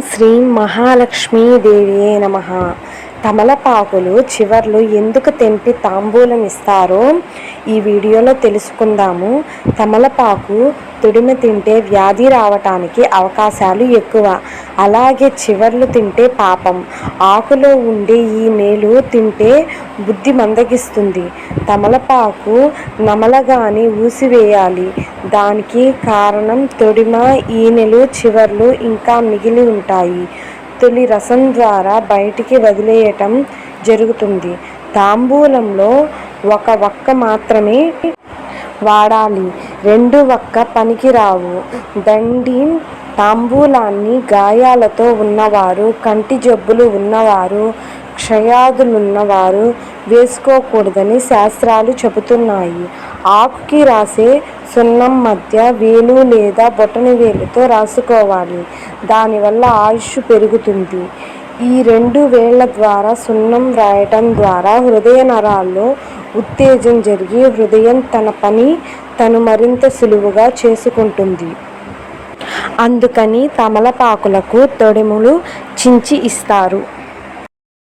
శ్రీ మహాలక్ష్మీదేవియే నమ. తమలపాకులు చివర్లు ఎందుకు తెంపి తాంబూలం ఇస్తారో ఈ వీడియోలో తెలుసుకుందాము. తమలపాకు తుడిమ తింటే వ్యాధి రావటానికి అవకాశాలు ఎక్కువ. అలాగే చివర్లు తింటే పాపం. ఆకులో ఉండే ఈ నేలు తింటే బుద్ధి మందగిస్తుంది. తమలపాకు నమలగాని ఊసివేయాలి. దానికి కారణం తొడిమ ఈనెలు చివర్లు ఇంకా మిగిలి ఉంటాయి. తొలి రసం ద్వారా బయటికి వదిలేయటం జరుగుతుంది. తాంబూలంలో ఒక వక్క మాత్రమే వాడాలి. రెండు వక్క పనికిరావు. దండి తాంబూలాన్ని గాయాలతో ఉన్నవారు కంటి జబ్బులు ఉన్నవారు క్షయాదులున్నవారు వేసుకోకూడదని శాస్త్రాలు చెబుతున్నాయి. ఆకుకి రాసే సున్నం మధ్య వేలు లేదా బొటన వేలుతో రాసుకోవాలి. దానివల్ల ఆయుష్ పెరుగుతుంది. ఈ రెండు వేళ్ళ ద్వారా సున్నం రాయటం ద్వారా హృదయ నరాల్లో ఉత్తేజం జరిగి హృదయం తన పని తను మరింత సులువుగా చేసుకుంటుంది. అందుకని తమలపాకులకు తొడిములు చించి ఇస్తారు.